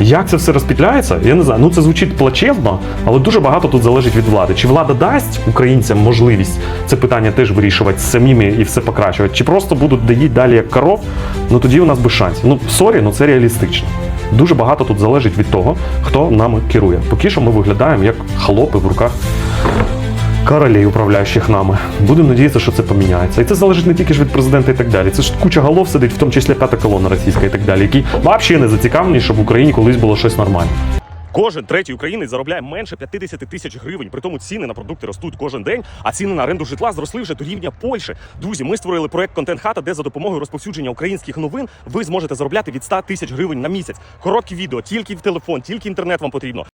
Як це все розпітляється? Я не знаю. Ну це звучить плачевно, але дуже багато тут залежить від влади. Чи влада дасть українцям можливість це питання теж вирішувати самими і все покращувати? Чи просто будуть доїти далі як коров? Ну тоді у нас без шансів. Ну сорі, ну це реалістично. Дуже багато тут залежить від того, хто нами керує. Поки що ми виглядаємо як хлопи в руках королей, управляючих нами. Будемо надіятися, що це поміняється. І це залежить не тільки ж від президента і так далі. Це ж куча голов сидить, в тому числі п'ята колона російська і так далі, які взагалі не зацікавлені, щоб в Україні колись було щось нормальне. Кожен третій українець заробляє менше 50 тисяч гривень. При тому ціни на продукти ростуть кожен день, а ціни на оренду житла зросли вже до рівня Польщі. Друзі, ми створили проект Контент Хата, де за допомогою розповсюдження українських новин ви зможете заробляти від 100 тисяч гривень на місяць. Короткі відео, тільки в телефон, тільки інтернет вам потрібно.